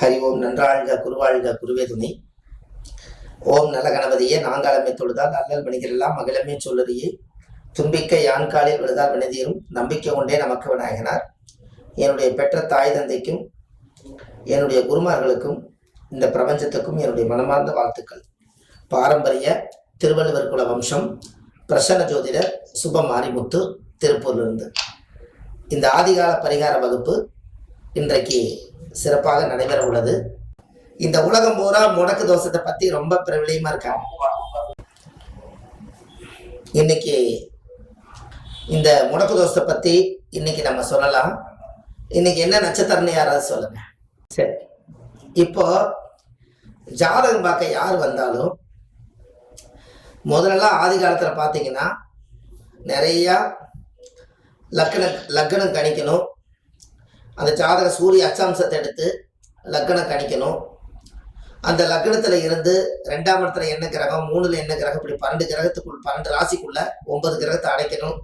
ஹரி ஓம் நன்றாழ்க குருவாழ்க குருவே துணை ஓம் நல்ல கணபதியே நாங்காலமே தொழுதால் அல்லல் மணிகளெல்லாம் மகிழமே சொல்லறியே தும்பிக்க யான்காலில் விழுதால் வினதியரும் நம்பிக்கை கொண்டே நமக்கு விநாயகனார் என்னுடைய பெற்ற தாய் தந்தைக்கும் என்னுடைய குருமார்களுக்கும் இந்த பிரபஞ்சத்துக்கும் என்னுடைய மனமார்ந்த வாழ்த்துக்கள். பாரம்பரிய திருவள்ளுவர் குல வம்சம் பிரசன்ன ஜோதிடர் சுப மாரிமுத்து திருப்பூர்லிருந்து. இந்த ஆதிகால பரிகார வகுப்பு இன்றைக்கு சிறப்பாக நடைபெற உள்ளது. இந்த உலகம் பூரா முடக்கு தோஷத்தை பத்தி ரொம்ப பிரபலியமா இருக்காங்க. இன்னைக்கு இந்த முடக்கு தோஷத்தை பத்தி இன்னைக்கு நம்ம சொல்லலாம். இன்னைக்கு என்ன நட்சத்திரம்னு யாராவது சொல்லுங்க. சரி. இப்போ ஜாதகம் பார்க்க யார் வந்தாலும் முதல்லலாம் ஆதி காலத்தில் பார்த்தீங்கன்னா நிறையா லக்கணம் லக்கணம் கணிக்கணும். அந்த ஜாதக சூரிய அச்சாம்சத்தை எடுத்து லக்கணம் கணிக்கணும். அந்த லக்னத்தில் இருந்து ரெண்டாம் இடத்துல என்ன கிரகம் மூணுல என்ன கிரகம் இப்படி பன்னெண்டு கிரகத்துக்குள் பன்னெண்டு ராசிக்குள்ள ஒன்பது கிரகத்தை அடைக்கணும்.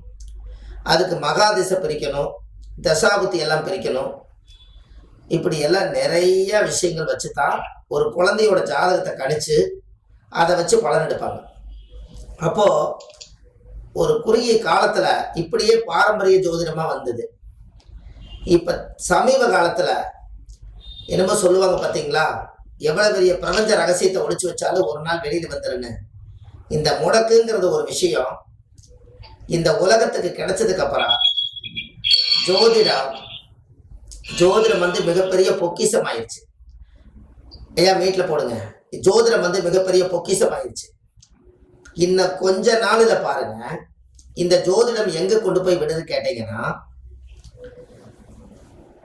அதுக்கு மகாதிசை பிரிக்கணும் தசாபுத்தி எல்லாம் பிரிக்கணும். இப்படி எல்லாம் நிறைய விஷயங்கள் வச்சு தான் ஒரு குழந்தையோட ஜாதகத்தை கணிச்சு அதை வச்சு பலன் எடுப்பாங்க. அப்போ ஒரு குறுகிய காலத்துல இப்படியே பாரம்பரிய ஜோதிடமா வந்தது. இப்போ சமீப காலத்தில் என்னமோ சொல்லுவாங்க பார்த்தீங்களா எவ்வளோ பெரிய பிரபஞ்ச ரகசியத்தை ஒழிச்சு வச்சாலும் ஒரு நாள் வெளியில் வந்துருன்னு. இந்த முடக்குங்கிறது ஒரு விஷயம். இந்த உலகத்துக்கு கிடைச்சதுக்கு அப்புறம் ஜோதிடம் ஜோதிடம் வந்து மிகப்பெரிய பொக்கிஷம் ஆயிடுச்சு ஐயா வீட்டில் போடுங்க. ஜோதிடம் வந்து மிகப்பெரிய பொக்கிஷம் ஆயிடுச்சு இன்னும் கொஞ்ச நாளில் பாருங்க. இந்த ஜோதிடம் எங்கே கொண்டு போய் விடுது கேட்டீங்கன்னா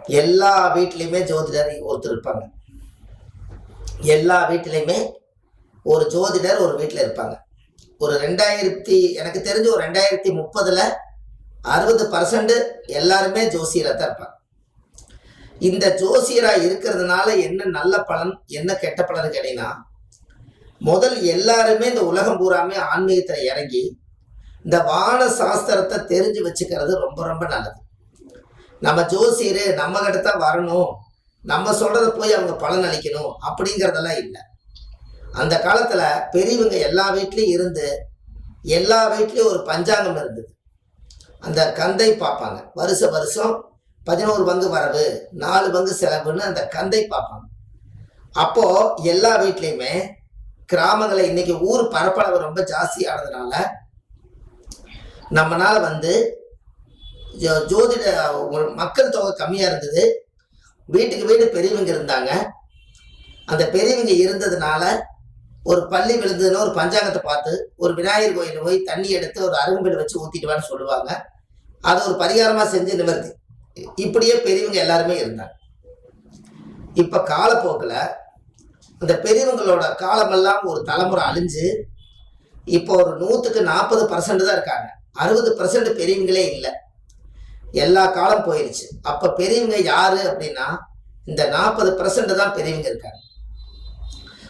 எல்லா வீட்லேயுமே ஜோதிடர் ஒருத்தர் இருப்பாங்க. எல்லா வீட்டிலையுமே ஒரு ஜோதிடர் ஒரு வீட்டில் இருப்பாங்க. ஒரு ரெண்டாயிரத்தி எனக்கு தெரிஞ்சு ஒரு ரெண்டாயிரத்தி முப்பதில் அறுபது பர்சன்ட் எல்லாருமே ஜோசியராக தான் இருப்பாங்க. இந்த ஜோசியராக இருக்கிறதுனால என்ன நல்ல பலன் என்ன கெட்ட பலன் கேட்டீங்கன்னா முதல் எல்லாருமே இந்த உலகம் பூராமே ஆன்மீகத்தில் இறங்கி இந்த வான சாஸ்திரத்தை தெரிஞ்சு வச்சுக்கிறது ரொம்ப ரொம்ப நல்லது. நம்ம ஜோசியர் நம்ம கிட்ட தான் வரணும். நம்ம சொல்றத போய் அவங்க பலன் அளிக்கணும் அப்படிங்கிறதெல்லாம் இல்லை. அந்த காலத்துல பெரியவங்க எல்லா வீட்லேயும் இருந்து எல்லா வீட்லேயும் ஒரு பஞ்சாங்கம் இருந்தது. அந்த கந்தை பார்ப்பாங்க. வருஷ வருஷம் பதினோரு பங்கு வரவு நாலு பங்கு செலவுன்னு அந்த கந்தை பார்ப்பாங்க. அப்போ எல்லா வீட்லேயுமே கிராமங்களை இன்னைக்கு ஊர் பரப்பளவு ரொம்ப ஜாஸ்தி ஆனதுனால வந்து ஜோதிட ஒரு மக்கள் தொகை கம்மியா இருந்தது. வீட்டுக்கு வீடு பெரியவங்க இருந்தாங்க. அந்த பெரியவங்க இருந்ததுனால ஒரு பள்ளி விழுந்ததுன்னு ஒரு பஞ்சாங்கத்தை பார்த்து ஒரு விநாயகர் கோயில் போய் தண்ணி எடுத்து ஒரு அருகம்பேடு வச்சு ஊத்திட்டுவான்னு சொல்லுவாங்க. அதை ஒரு பரிகாரமா செஞ்சு நிவர்த்தி இப்படியே பெரியவங்க எல்லாருமே இருந்தாங்க. இப்ப காலப்போக்கில் அந்த பெரியவங்களோட காலமெல்லாம் ஒரு தலைமுறை அழிஞ்சு இப்போ ஒரு நூற்றுக்கு நாற்பது பர்சன்ட் தான் இருக்காங்க. அறுபது பர்சன்ட் பெரியவங்களே இல்லை. எல்லா காலம் போயிடுச்சு அப்ப பெரியவங்க யாரு அப்படின்னா இந்த நாற்பது பர்சன்ட் தான் பெரியவங்க இருக்காங்க.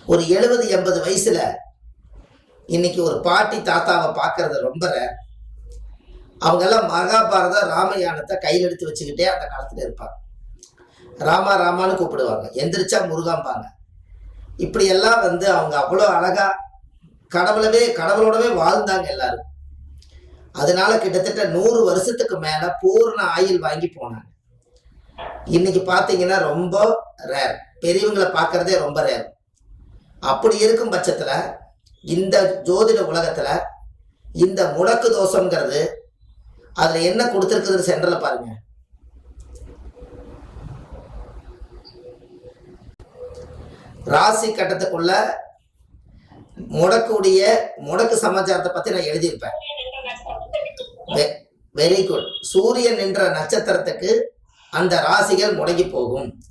ஒரு எழுபது எண்பது வயசுல இன்னைக்கு ஒரு பாட்டி தாத்தாவை பார்க்கறது ரொம்ப rare. அவங்க எல்லாம் மகாபாரத ராமயானத்தை கையில் எடுத்து வச்சுக்கிட்டே அந்த காலத்துல இருப்பாங்க. ராமா ராமான்னு கூப்பிடுவாங்க. எந்திரிச்சா முருகாம்பாங்க. இப்படி எல்லாம் வந்து அவங்க அவ்வளோ அழகா கடவுளவே கடவுளோடவே வாழ்ந்தாங்க எல்லாரும். அதனால கிட்டத்தட்ட நூறு வருஷத்துக்கு மேல பூர்ண ஆயில் வாங்கி போனாங்க. இன்னைக்கு பாத்தீங்கன்னா ரொம்ப ரேர் பெரியவங்களை பார்க்கறதே ரொம்ப ரேர் அப்படி இருக்கும் பட்சத்துல இந்த ஜோதிட உலகத்துல இந்த முடக்கு தோஷங்கிறது அதுல என்ன கொடுத்துருக்குதுன்னு சென்டர்ல பாருங்க. ராசி கட்டத்துக்குள்ள முடக்குடைய முடக்கு சமாச்சாரத்தை பத்தி நான் எழுதியிருப்பேன். வெரி குட் சூரியன் என்ற நட்சத்திரத்துக்கு அந்த ராசிகள் முடங்கி போகும்.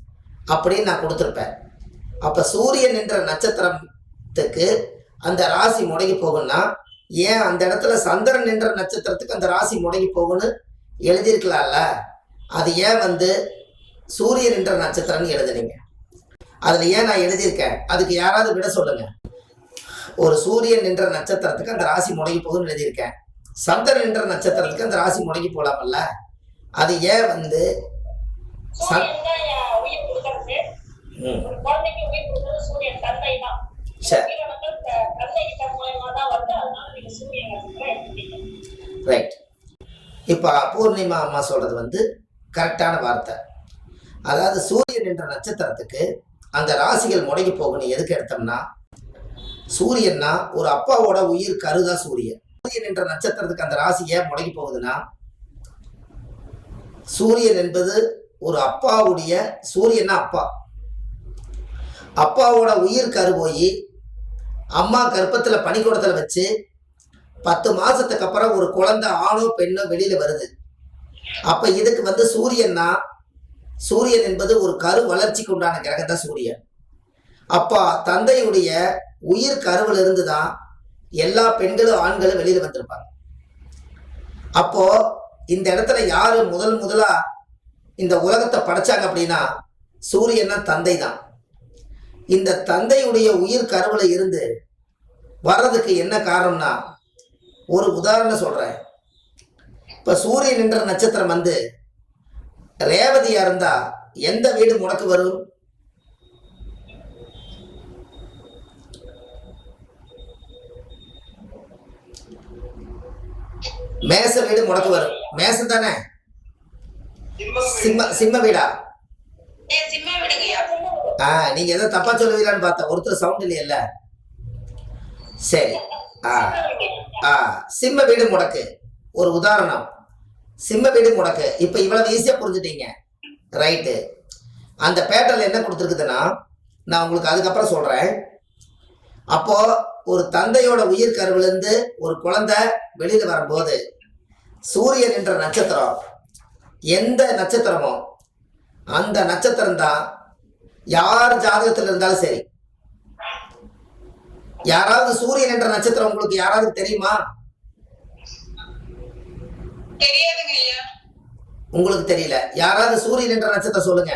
அப்படின்னு நான் கொடுத்துருப்பேன். அப்ப சூரியன் என்ற நட்சத்திரத்துக்கு அந்த ராசி முடங்கி போகும்னா ஏன் அந்த இடத்துல சந்திரன் என்ற நட்சத்திரத்துக்கு அந்த ராசி முடங்கி போகும்னு எழுதியிருக்கலாம்ல? அது ஏன் வந்து சூரியன் என்ற நட்சத்திரம்னு எழுதுனீங்க? அதுல ஏன் நான் எழுதியிருக்கேன்? அதுக்கு யாராவது விட சொல்லுங்க. ஒரு சூரியன் என்ற நட்சத்திரத்துக்கு அந்த ராசி முடங்கி போகும்னு எழுதியிருக்கேன். சந்திரன் என்ற நட்சத்திரத்துக்கு அந்த ராசி முடங்கி போலாமல்ல? அது ஏன் வந்து ரைட் இப்போ பூர்ணிமா அம்மா சொல்றது வந்து கரெக்டான வார்த்தை. அதாவது சூரியன் என்ற நட்சத்திரத்துக்கு அந்த ராசிகள் முடங்கி போகணும் எதுக்கு எடுத்தோம்னா சூரியன்னா ஒரு அப்பாவோட உயிர் கருதா சூரியன். சூரியன் என்ற நட்சத்திரத்துக்கு அந்த ராசி ஏன் முடங்கி போகுதுன்னா சூரியன் என்பது ஒரு அப்பாவுடைய சூரியன்னா அப்பா. அப்பாவோட உயிர் கரு போய் அம்மா கர்ப்பத்துல பனிக்கூடத்தில் வச்சு பத்து மாசத்துக்கு அப்புறம் ஒரு குழந்தை ஆணோ பெண்ணோ வெளியில வருது. அப்ப இதுக்கு வந்து சூரியன்னா சூரியன் என்பது ஒரு கரு வளர்ச்சிக்கு உண்டான கிரகத்தான் சூரியன். அப்பா தந்தையுடைய உயிர் கருவில் இருந்து தான் எல்லா பெண்களும் ஆண்களும் வெளியில வந்திருப்பாங்க. அப்போ இந்த இடத்துல யாரு முதல் முதலா இந்த உலகத்தை படைச்சாங்க அப்படின்னா சூரியன்னா தந்தை தான். இந்த தந்தையுடைய உயிர் கருவில் இருந்து வர்றதுக்கு என்ன காரணம்னா ஒரு உதாரணம் சொல்றேன். இப்ப சூரியன் என்ற நட்சத்திரம் வந்து ரேவதியா இருந்தா எந்த வீடு முடக்கு வரும்? மேச வீடு முடக்கு வரும். மேசம் தானே? சிம்ம சிம்ம வீடா? ஆ நீங்க ஏதோ தப்பா சொல்லுவீங்களான்னு பார்த்தேன். ஒருத்தர் சவுண்ட் இல்லையல்ல? சரி. ஆ ஆ சிம்ம வீடு முடக்கு. ஒரு உதாரணம். சிம்ம வீடு முடக்கு. இப்போ இவ்வளவு ஈஸியா புரிஞ்சுட்டீங்க. ரைட்டு அந்த பேட்டர்ல என்ன கொடுத்துருக்குதுன்னா நான் உங்களுக்கு அதுக்கப்புறம் சொல்றேன். அப்போ ஒரு தந்தையோட உயிர் கருவிலிருந்து ஒரு குழந்தை வெளியில வரும்போது சூரியன் என்ற நட்சத்திரம். எந்த நட்சத்திரமோ அந்த நட்சத்திரம் தான் யார் ஜாதகத்தில் இருந்தாலும் சரி. யாராவது சூரியன் என்ற நட்சத்திரம் உங்களுக்கு யாராவது தெரியுமா? உங்களுக்கு தெரியல. யாராவது சூரியன் என்ற நட்சத்திரம் சொல்லுங்க.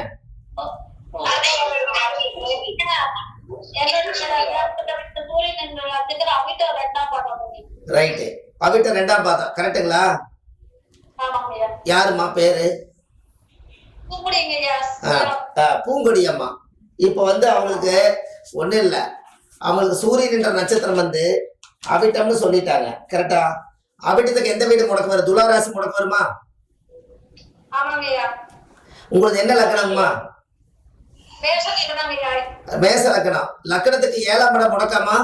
ரைட்டு அவிட்ட ரெண்டாம் பாதம். கரெக்டுங்களா யாரும்மா பேரு? பூங்கொடி அம்மா. இப்போ வந்து அவங்களுக்கு ஒன்றும் இல்லை. அவங்களுக்கு சூரியன் என்ற நட்சத்திரம் வந்து அவிட்டம்னு சொல்லிட்டாங்க. கரெக்டா அவிட்டத்துக்கு எந்த வீடு முடக்கு வரும்? துளாராசி முடக்கு வருமா? உங்களுக்கு என்ன லக்கணம்மா? மேச லக்கணம். லக்கணத்துக்கு ஏழாம் இடம் முடக்காமா?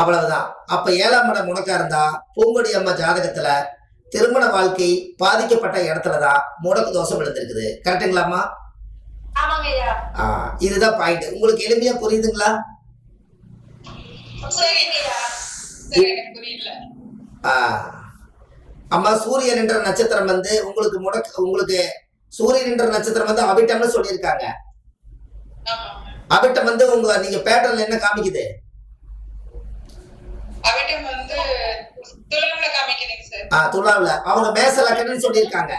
அவ்வளவுதான். அப்ப ஏழாம் இடம் முடக்கா இருந்தா பூங்கொடி அம்மா ஜாதகத்துல திருமண வாழ்க்கை பாதிக்கப்பட்ட இடத்துலதான் முடக்கு தோஷம் விழுந்திருக்குது கரெக்டுங்களாம்மா இதுதான் பாயிண்ட் உங்களுக்கு எளிமையா புரியுதுங்களா. அம்மா சூரியன் என்ற நட்சத்திரம் வந்து உங்களுக்கு முடக்கு உங்களுக்கு சூரியன் என்ற நட்சத்திரம் வந்து அவிட்டம்னு சொல்லியிருக்காங்க. ஆமா அவிட்டம் வந்து உங்க நீங்க பேட்டர்ல என்ன காமிக்குது? அவிட்டம் வந்து துலாவில் அவங்க மேச லக்கணம்னு சொல்லியிருக்காங்க.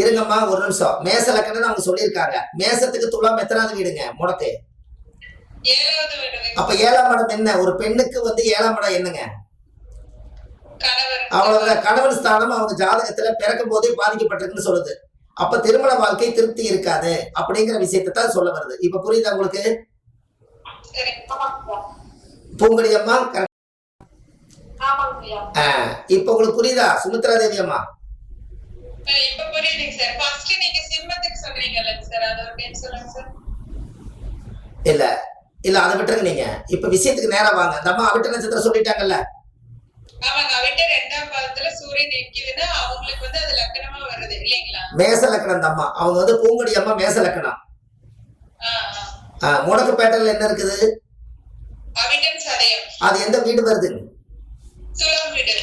இருங்கம்மா ஒரு நிமிஷம். மேச லக்கணம்னு அவங்க சொல்லியிருக்காங்க. மேசத்துக்கு துலாம் எத்தனாவது வீடுங்க முடக்கு அப்ப ஏழாம் இடம் என்ன? ஒரு பெண்ணுக்கு வந்து ஏழாம் இடம் என்னங்க? அவ்வளவுதான். கணவன் ஸ்தானம் அவங்க ஜாதகத்துல பிறக்கும் போதே பாதிக்கப்பட்டிருக்குன்னு சொல்லுது. அப்ப திருமண வாழ்க்கை திருப்தி இருக்காது அப்படிங்கிற விஷயத்தை தான் சொல்ல வருது. இப்ப புரியுதா உங்களுக்கு? பூங்கொடி அம்மா இப்ப உங்களுக்கு புரியுதா? சுமித்ரா தேவி அம்மா இப்ப புரியுதுங்க சார். ஃபர்ஸ்ட் நீங்க சிம்மத்துக்கு சொல்றீங்கல்ல சார். அது ஒரு டைம் சொல்லுங்க சார். இல்ல இல்ல அதை விட்டுருங்க நீங்க. இப்ப விஷயத்துக்கு நேரா வாங்க. அந்த அம்மா அவிட்ட நட்சத்திரம் சொல்லிட்டாங்கல்ல? ஆமாங்க அவிட்ட ரெண்டாம் பாதத்துல சூரியன் நிக்குதுன்னா அவங்களுக்கு வந்து அது லக்கணமா வருது இல்லைங்களா? மேச லக்கணம் அம்மா. அவங்க வந்து பூங்கொடி அம்மா மேச லக்கணம். ஆ, முடக்கு பேட்டர்ல என்ன இருக்குது? அது எந்த வீடு வருது துலாம் வீடு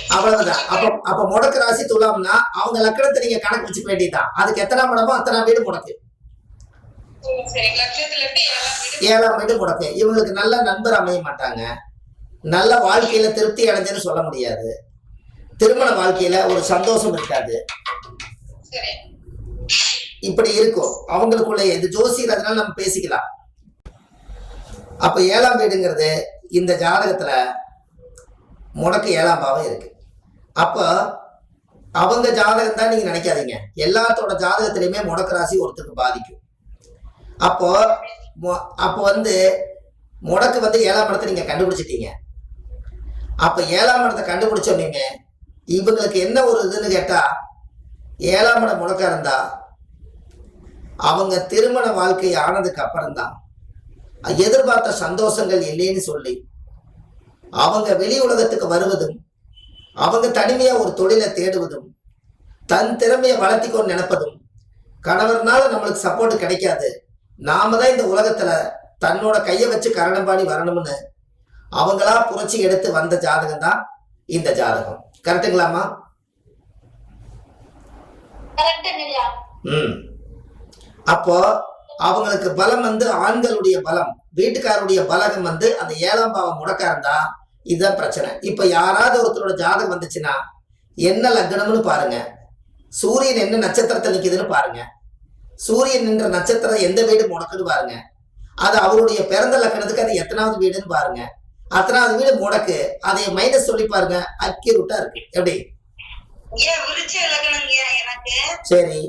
அவ்வளவுதான். அப்ப அப்ப முடக்கு ராசி துலாம்னா அவங்க லக்கணத்தை நீங்க கணக்கு வச்சுக்க வேண்டியதுதான். அதுக்கு எத்தனாம் இடமோ அத்தனை வீடு முடக்கு. ஏழாம் வீடு முடக்கு. இவங்களுக்கு நல்ல நண்பர் அமைய மாட்டாங்க. நல்ல வாழ்க்கையில திருப்தி அடைஞ்சுன்னு சொல்ல முடியாது. திருமண வாழ்க்கையில ஒரு சந்தோஷம் இருக்காது. இப்படி இருக்கும். அவங்களுக்குள்ள இது ஜோசியர் அதனால நம்ம பேசிக்கலாம். அப்ப ஏழாம் வீடுங்கிறது இந்த ஜாதகத்துல முடக்கு ஏழாம் பாவம் இருக்கு. அப்போ அவங்க ஜாதகம் தான் நீங்க நினைக்காதீங்க. எல்லாத்தோட ஜாதகத்திலையுமே முடக்கு ராசி ஒருத்தருக்கு பாதிக்கும். அப்போ மொ- அப்போ வந்து முடக்கு வந்து ஏழாம் இடத்தை நீங்க கண்டுபிடிச்சிட்டீங்க. அப்ப ஏழாம் இடத்தை கண்டுபிடிச்சோன்னே இவங்களுக்கு என்ன ஒரு இதுன்னு கேட்டா ஏழாம் இடம் முடக்கா இருந்தா அவங்க திருமண வாழ்க்கை ஆனதுக்கு அப்புறம்தான். எதிர்பார்த்த சந்தோஷங்கள் இல்லைன்னு சொல்லி அவங்க வெளி உலகத்துக்கு வருவதும் அவங்க தனிமையா ஒரு தொழிலை தேடுவதும் தன் திறமையை வளர்த்திக்கொண்டு நினைப்பதும் கணவர்னால நம்மளுக்கு சப்போர்ட் கிடைக்காது. நாம தான் இந்த உலகத்துல தன்னோட கையை வச்சு கரணம் பாடி வரணும்னு அவங்களா புரட்சி எடுத்து வந்த ஜாதகம் தான் இந்த ஜாதகம். கரெக்டுங்களாமா ம். அப்போ அவங்களுக்கு பலம் வந்து ஆண்களுடைய பலம் வீட்டுக்காரருடைய பலகம் வந்து அந்த ஏழாம் பாவம் முடக்கா இருந்தா இதுதான் பிரச்சனை. இப்ப யாராவது ஒருத்தரோட ஜாதகம் வந்துச்சுன்னா என்ன லக்னம்னு பாருங்க. சூரியன் என்ன நட்சத்திரத்தில் நிக்குதுன்னு பாருங்க. சூரியன் என்ற நட்சத்திரம் எந்த வீடு முடக்குன்னு பாருங்க. அது அவருடைய பிறந்த லக்கணத்துக்கு அது எத்தனாவது வீடுன்னு பாருங்க. அத்தனாவது வீடு முடக்கு. அதை மைனஸ் சொல்லி பாருங்க. அக்யூரூட்டா இருக்கு. எப்படி? சரி.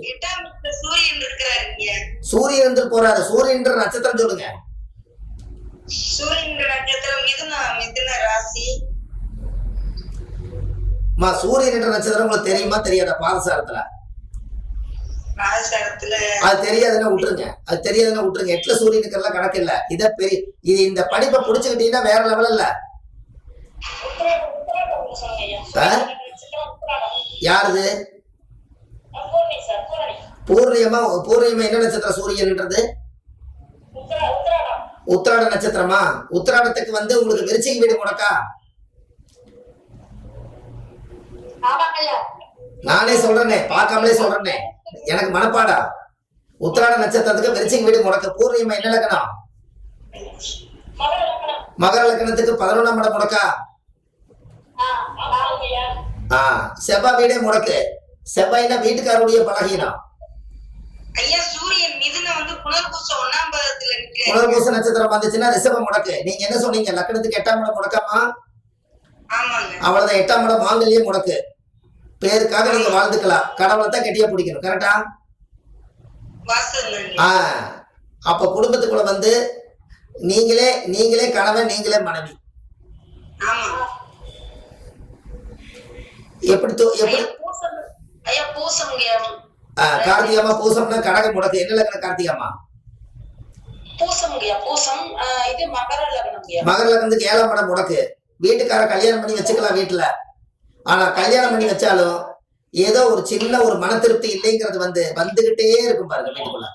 சூரியன் சூரியன் போறாரு. சூரியன்ற நட்சத்திரம் சொல்லுங்க. சூரியன் நட்சத்திரம் மிதுன மிதுன ராசி. மா சூரியன் என்ற நட்சத்திரம் உங்களுக்கு தெரியுமா? தெரியாதா? பாதசாரத்துல. அது தெரியாதுன்னா விட்டுருங்க. அது தெரியாதுன்னா விட்டுருங்க. எட்டுல சூரியனுக்கெல்லாம் கணக்கு இல்ல. இத பெரிய இது இந்த படிப்பை புடிச்சுக்கிட்டீங்கன்னா வேற லெவல் இல்ல? யாருது? பூர்ணியமா பூர்ணியமா என்ன நட்சத்திரம் சூரியன்ன்றது? உத்திராட நட்சத்திரமா? உத்திராடத்துக்கு வந்து உங்களுக்கு விருச்சிக வீடு முடக்கா நானே சொல்றேனே பார்க்காமலே சொல்றேனே. எனக்கு மனப்பாடா. உத்திராட நட்சத்திரத்துக்கு விருச்சிக வீடு முடக்க பூர்ணியமா என்ன லக்கணம் மகர லக்கணத்துக்கு பதினொன்றாம் இடம் முடக்கா ஆ செவ்வாய் வீடே முடக்கு செவ்வாய்னா வீட்டுக்காரருடைய பலகீனம். ஐயா சூரியன் புனர்பூச நட்சத்திரம் வந்துச்சுன்னா ரிஷபம் முடக்கு. நீங்க என்ன சொன்னீங்க? லக்கணத்துக்கு எட்டாம் இடம் முடக்காமா? அவ்வளவுதான். எட்டாம் இடம் மாங்கல்யே முடக்கு. பேருக்காக நீங்க வாழ்ந்துக்கலாம். கடவுளை தான் கெட்டியா பிடிக்கணும். கரெக்டா வாசல் ஆ. அப்ப குடும்பத்துக்குள்ள வந்து நீங்களே நீங்களே கணவன் நீங்களே மனைவி. எப்படி எப்படி? கார்த்திகாமா பூசம்னா கடகம் முடக்கு என்ன லக்கணம் கார்த்திகாமா? மகர லக்னத்துக்கு ஏழாம் இடம் முடக்கு வீட்டுக்கார கல்யாணம் பண்ணி வச்சுக்கலாம் வீட்டுல. ஆனா கல்யாணம் பண்ணி வச்சாலும் ஏதோ ஒரு சின்ன ஒரு மன திருப்தி இல்லைங்கிறது வந்து வந்துகிட்டே இருக்கும் பாருங்க வீட்டுக்குள்ள.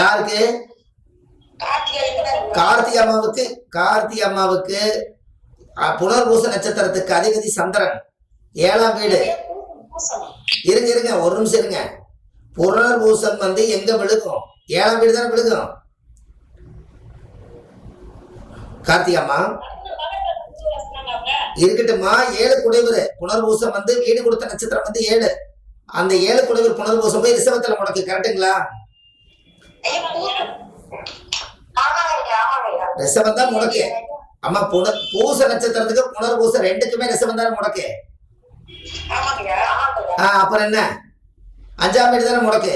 யாருக்கு? கார்த்திகை அம்மாவுக்கு கார்த்திகை அம்மாவுக்கு புனர்பூச நட்சத்திரத்துக்கு அதிபதி சந்திரன். ஏழாம் வீடு. இருங்க இருங்க ஒரு நிமிஷம் இருங்க. புனர்பூசம் வந்து எங்க விழுகும்? ஏழாம் வீடு தானே விழுக்கும் கார்த்திகாமா இருக்கட்டும்மா ஏழு குடைவர். புனர்பூசம் வந்து வீடு கொடுத்த நட்சத்திரம் வந்து ஏழு. அந்த ஏழு குடைவர் புனர்பூசம் போய் ரிசவத்துல முடக்கு கரெக்டுங்களா ரிசவம் தான் முடக்கு. அம்மா புன பூச நட்சத்திரத்துக்கு புனர்பூசம் ரெண்டுக்குமே ரிசவம் தானே முடக்கு. ஆ அப்புறம் என்ன? அஞ்சாம் வீடு தானே முடக்கு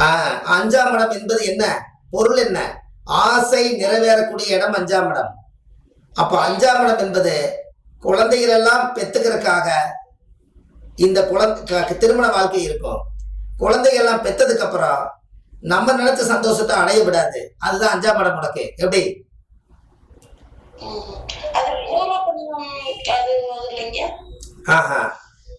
ஆ அஞ்சாம் இடம். என்பது என்ன? பொருள் என்ன? ஆசை நிறைவேறக்கூடிய இடம் அஞ்சாம் இடம். அப்ப அஞ்சாம் இடம் என்பது குழந்தைகள் எல்லாம் பெத்துக்கிறதுக்காக இந்த குழந்தை திருமண வாழ்க்கை இருக்கும். குழந்தைகள் எல்லாம் பெத்ததுக்கு அப்புறம் நம்ம நினைச்ச சந்தோஷத்தை அடைய விடாது. அதுதான் அஞ்சாம் இடம் முடக்கு எப்படி? ஆஹா.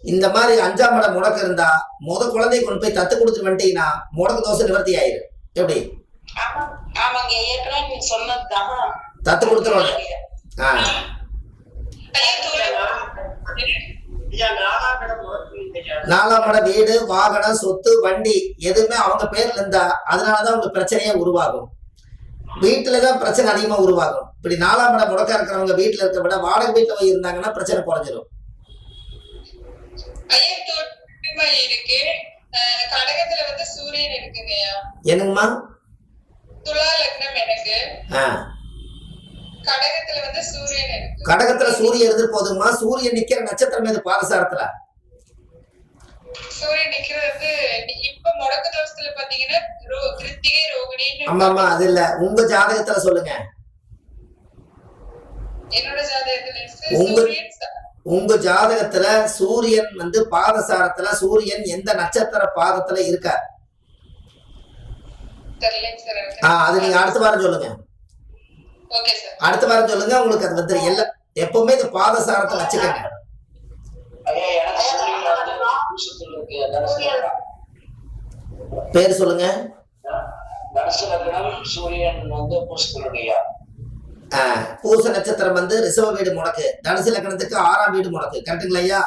இந்த மாதிரி அஞ்சாம் இடம் முடக்கு இருந்தா முத குழந்தைய கொண்டு போய் தத்து கொடுத்துட்டு வந்துட்டீங்கன்னா முடக்கு தோசை நிவர்த்தி ஆயிரும் எப்படி? ஆமா ஆமாங்க ஏற்கனவே நீங்க சொன்னதுதான். தத்து கொடுத்துருவாங்க. நாலாம் இடம் வீடு வாகனம் சொத்து வண்டி எதுவுமே அவங்க பேர்ல இருந்தா அதனாலதான் உங்களுக்கு பிரச்சனையே உருவாகும். வீட்டுல தான் பிரச்சனை அதிகமா உருவாகும். இப்படி நாலாம் இடம் முடக்கா இருக்கிறவங்க வீட்டுல இருக்க விட வாடகை வீட்டுல போய் இருந்தாங்கன்னா பிரச்சனை துலா இருக்கு. கடகத்துல வந்து சூரியன் இருக்குங்கய்யா என்னங்கம்மா? துலா லக்னம் எனக்கு. கடகத்துல வந்து சூரியன் இருக்கு. கடகத்துல சூரியன் இருந்து போதுமா சூரியன் நிக்கிற நட்சத்திரம் எது பாதசாரத்துல. சூரியன் நிக்கிறது இப்ப முடக்கு தோசத்துல பாத்தீங்கன்னா கிருத்திகை ரோகிணின்னு ஆமா ஆமா அது இல்ல. உங்க ஜாதகத்துல சொல்லுங்க. என்னோட ஜாதகத்துல சூரியன் உங்க ஜாதகத்துல சூரியன் வந்து பாதசாரத்துல சூரியன் எந்த நட்சத்திர பாதத்துல இருக்கார் தெரியலைங்க சார் எனக்கு. ஆ அது நீங்க அடுத்த வாரம் சொல்லுங்க ஓகே சார் அடுத்த வாரம் சொல்லுங்க உங்களுக்கு அது வந்து எல்லாம் எப்பவுமே இந்த பாதசாரத்தை வச்சுக்கோங்க. பேர் சொல்லுங்க சூரியன் வந்து ஆ, பூச நட்சத்திரம் வந்து ரிஷப வீடு முடக்கு. தனுசு லக்னத்துக்கு ஆறாம் வீடு முடக்கு. கரெக்டுங்களா ஐயா?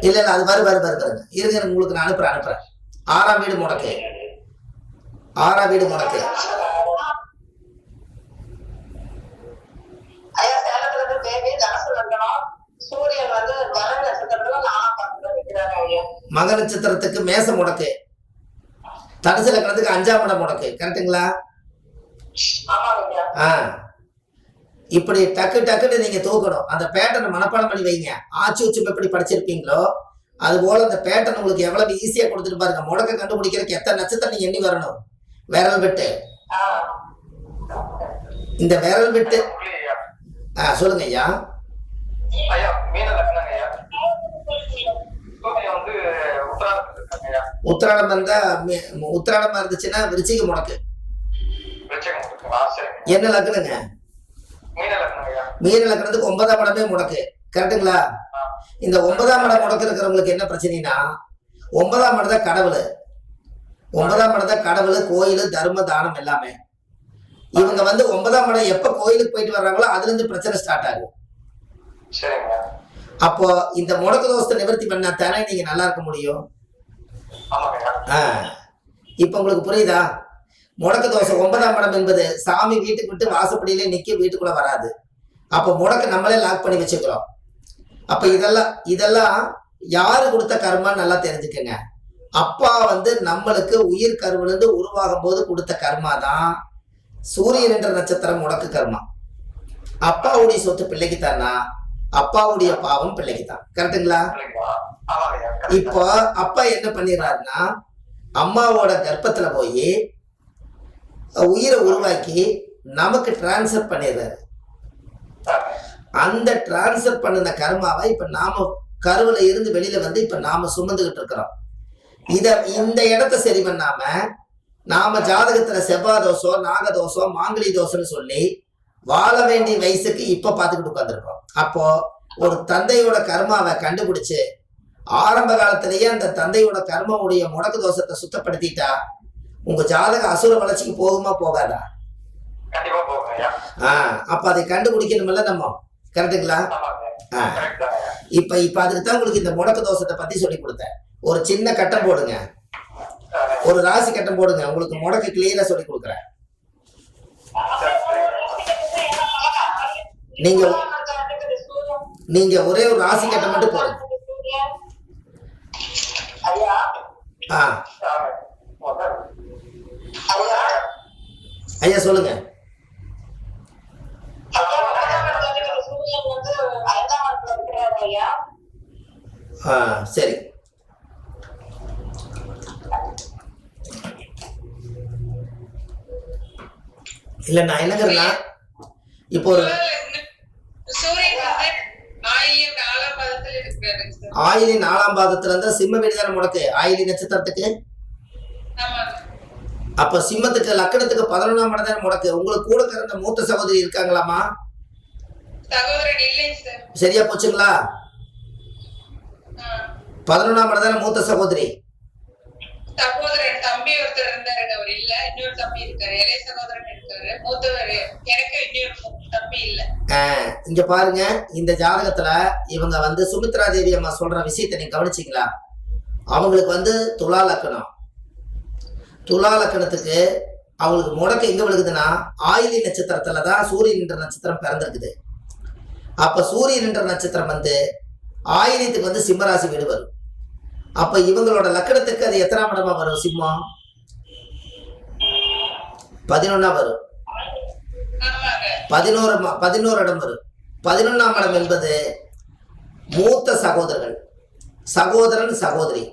இல்ல இல்ல அது வரும் வரும் வரும் பாருங்க இருங்க உங்களுக்கு நான் அனுப்புறேன் அனுப்புறேன். ஆறாம் வீடு முடக்கு. ஆறாம் வீடு முடக்கு. வர மக நட்சத்திரத்துக்கு மேச முடக்கு. தனுசு லக்னத்துக்கு அஞ்சாம் இடம் முடக்கு. கரெக்டுங்களா ஆ. இப்படி டக்கு டக்குன்னு நீங்க தூக்கணும். அந்த பேட்டர்னை மனப்பாடம் பண்ணி வைங்க. ஆச்சு உச்சும் எப்படி படிச்சிருப்பீங்களோ அது போல அந்த பேட்டர்ன் உங்களுக்கு எவ்வளவு ஈஸியா கொடுத்துட்டு பாருங்க. முடக்க கண்டுபிடிக்கிறதுக்கு எத்தனை நட்சத்திரம் நீங்க எண்ணி வரணும்? விரல் விட்டு. இந்த விரல் விட்டு. ஆ சொல்லுங்க ஐயா. உத்திராடம் இருந்தா உத்திராடமா இருந்துச்சுன்னா விருச்சிக முடக்கு. என்ன லக்னங்க? மீன லக்னத்துக்கு ஒன்பதாம் இடமே முடக்கு. கரெக்டுங்களா. இந்த ஒன்பதாம் இடம் முடக்கு இருக்கிறவங்களுக்கு என்ன பிரச்சனைனா ஒன்பதாம் இடம் தான் கடவுள். ஒன்பதாம் இடம் தான் கடவுள் கோயில் தர்ம தானம் எல்லாமே. இவங்க வந்து ஒன்பதாம் இடம் எப்ப கோயிலுக்கு போயிட்டு வர்றாங்களோ அதுல இருந்து பிரச்சனை ஸ்டார்ட் ஆகும். அப்போ இந்த முடக்கு தோஷத்தை நிவர்த்தி பண்ணா தானே நீங்க நல்லா இருக்க முடியும்? இப்போ உங்களுக்கு புரியுதா? முடக்கு தோசை ஒன்பதாம் இடம் என்பது சாமி வீட்டுக்கு விட்டு வாசப்படியிலே நிக்க வீட்டுக்குள்ள வராது. அப்போ முடக்கு நம்மளே லாக் பண்ணி வச்சுக்கிறோம். அப்ப இதெல்லாம் இதெல்லாம் யாரு கொடுத்த கர்மான்னு நல்லா தெரிஞ்சுக்கங்க. அப்பா வந்து நம்மளுக்கு உயிர் கருவிலிருந்து உருவாகும் போது கொடுத்த கர்மா தான் சூரியன் என்ற நட்சத்திரம் முடக்கு கர்மா. அப்பாவுடைய சொத்து பிள்ளைக்கு தானா அப்பாவுடைய பாவம் பிள்ளைக்கு தான் கரெக்டுங்களா இப்போ அப்பா என்ன பண்ணிடுறாருன்னா அம்மாவோட கர்ப்பத்துல போய் உயிரை உருவாக்கி நமக்கு டிரான்ஸ்ஃபர் பண்ணிடுறாரு. அந்த டிரான்ஸ்ஃபர் பண்ணின கர்மாவை இப்ப நாம கருவில இருந்து வெளியில வந்து இப்ப நாம சுமந்துகிட்டு இருக்கிறோம். இத இந்த இடத்த சரி பண்ணாம நாம ஜாதகத்துல செவ்வாய் தோசம் நாகதோஷம் மாங்கலி தோசைன்னு சொல்லி வாழ வேண்டிய வயசுக்கு இப்ப பார்த்துக்கிட்டு உட்காந்துருக்கோம் அப்போ ஒரு தந்தையோட கர்மாவை கண்டுபிடிச்சு ஆரம்ப காலத்திலேயே அந்த தந்தையோட கர்மாவுடைய முடக்கு தோஷத்தை சுத்தப்படுத்திட்டா உங்க ஜாதக அசுர வளர்ச்சிக்கு போகுமா போகாதா? ஆஹ் அப்ப அதை கண்டுபிடிக்கணும்ல நம்ம. கரெக்டுங்களா இப்ப இப்ப அதுக்கு தான் உங்களுக்கு இந்த முடக்கு தோஷத்தை பத்தி சொல்லி கொடுத்தேன். ஒரு சின்ன கட்டம் போடுங்க. ஒரு ராசி கட்டம் போடுங்க. உங்களுக்கு முடக்கு கிளியரா சொல்லி கொடுக்குறேன். நீங்க நீங்க ஒரே ஒரு ராசி கட்டம் மட்டும் போடுங்க. ஆ. ஆமாங்க. ஐயா சொல்லுங்க ஆ சரி இல்ல நான் என்னங்கிறேன்னா இப்போ ஒரு ஆயிலின் நாலாம் பாதத்துல இருந்து சிம்ம வீடு தானே முடக்கு ஆயிலி நட்சத்திரத்துக்கு அப்ப சிம்மத்துக்கு லக்கணத்துக்கு பதினொன்றாம் இடம் முடக்கு? உங்களுக்கு கூட பிறந்த மூத்த சகோதரி இருக்காங்களாமா சரியா போச்சுங்களா. பதினொன்றாம் இடம் தானே மூத்த சகோதரி? சகோதரன் தம்பி ஒருத்தர் இருந்தாருங்க அவர் இல்ல. இன்னொரு தம்பி இருக்காரு. இளைய சகோதரன் இருக்காரு. மூத்தவர் எனக்கு இன்னொரு தம்பி இல்ல. இங்க பாருங்க. இந்த ஜாதகத்துல இவங்க வந்து சுமித்ரா தேவி அம்மா சொல்ற விஷயத்தை நீங்க கவனிச்சீங்களா? அவங்களுக்கு வந்து துலா லக்கணம். துலா லக்கணத்துக்கு அவங்களுக்கு முடக்கு எங்க விழுகுதுன்னா ஆயிலி நட்சத்திரத்துல தான் சூரியன் என்ற நட்சத்திரம் பிறந்திருக்குது. அப்ப சூரியன் என்ற நட்சத்திரம் வந்து ஆயிலியத்துக்கு வந்து சிம்மராசி வீடு வரும். அப்ப இவங்களோட லக்கணத்துக்கு அது எத்தனாம் இடமா வரும் சிம்மம்? பதினொன்னா வரும். பதினோரு பதினோரு இடம் வரும். பதினொன்றாம் இடம் என்பது மூத்த சகோதரர்கள். சகோதரன் சகோதரி.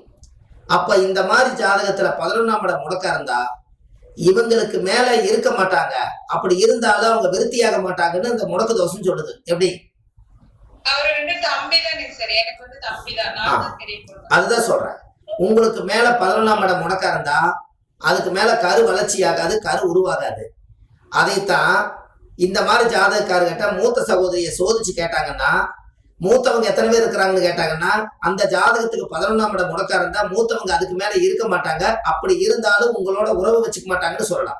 அப்ப இந்த மாதிரி ஜாதகத்துல பதினொன்னாம் இடம் முடக்கா இருந்தா இவங்களுக்கு மேல இருக்க மாட்டாங்க. அப்படி இருந்தாலும் அவங்க விருத்தியாக மாட்டாங்கன்னு இந்த முடக்கு தோஷம் சொல்லுது. எப்படி? அதுதான் சொல்றேன். உங்களுக்கு மேல பதினொன்றாம் இடம் முடக்கா இருந்தா அதுக்கு மேல கரு வளர்ச்சி ஆகாது கரு உருவாகாது. அதைத்தான் இந்த மாதிரி ஜாதகக்காரர்கிட்ட மூத்த சகோதரியை சோதிச்சு கேட்டாங்கன்னா மூத்தவங்க எத்தனை பேர் இருக்கிறாங்கன்னு கேட்டாங்கன்னா அந்த ஜாதகத்துக்கு பதினொன்றாம் இடம் முடக்கா இருந்தா மூத்தவங்க அதுக்கு மேல இருக்க மாட்டாங்க. அப்படி இருந்தாலும் உங்களோட உறவு வச்சுக்க மாட்டாங்கன்னு சொல்லலாம்.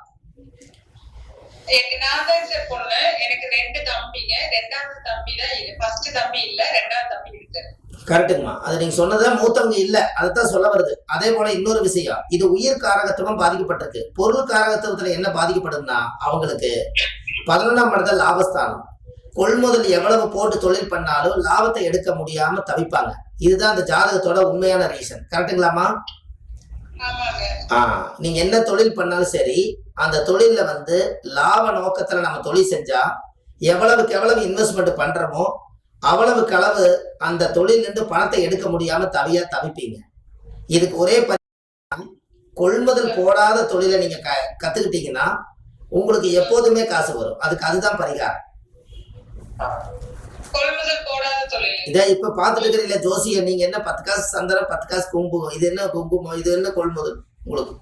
எனக்கு நான் தான் சார் பொண்ணு எனக்கு ரெண்டு தம்பிங்க. ரெண்டாவது தம்பி தான் ஃபர்ஸ்ட் தம்பி இல்ல ரெண்டாவது தம்பி இருக்காரு கரெக்டுங்கம்மா அது நீங்க சொன்னதான் மூத்தவங்க இல்ல. அதைத்தான் சொல்ல வருது. அதே போல இன்னொரு விஷயம். இது உயிர் காரகத்துவம் பாதிக்கப்பட்டிருக்கு. பொருள் காரகத்துவத்துல என்ன பாதிக்கப்படுதுன்னா அவங்களுக்கு பதினொன்றாம் இடத்துல லாபஸ்தானம். கொள்முதல் எவ்வளவு போட்டு தொழில் பண்ணாலும் லாபத்தை எடுக்க முடியாம தவிப்பாங்க. இதுதான் அந்த ஜாதகத்தோட உண்மையான ரீசன் கரெக்டுங்களாம்மா ஆமாங்க. ஆ நீங்க என்ன தொழில் பண்ணாலும் சரி அந்த தொழில்ல வந்து லாப நோக்கத்துல நம்ம தொழில் செஞ்சா எவ்வளவுக்கு எவ்வளவு இன்வெஸ்ட்மெண்ட் பண்றோமோ அவ்வளவுக்கு அளவு அந்த தொழில் இருந்து பணத்தை எடுக்க முடியாம தவியா தவிப்பீங்க. இதுக்கு ஒரே கொள்முதல் போடாத தொழிலை நீங்க க கத்துக்கிட்டீங்கன்னா உங்களுக்கு எப்போதுமே காசு வரும். அதுக்கு அதுதான் பரிகாரம். இதை இப்ப பாத்துட்டு இருக்கிறீங்களா ஜோசியர் நீங்க என்ன பத்து காசு சந்தனம் பத்து காசு குங்குமம் இது என்ன குங்குமம் இது என்ன கொள்முதல் உங்களுக்கு?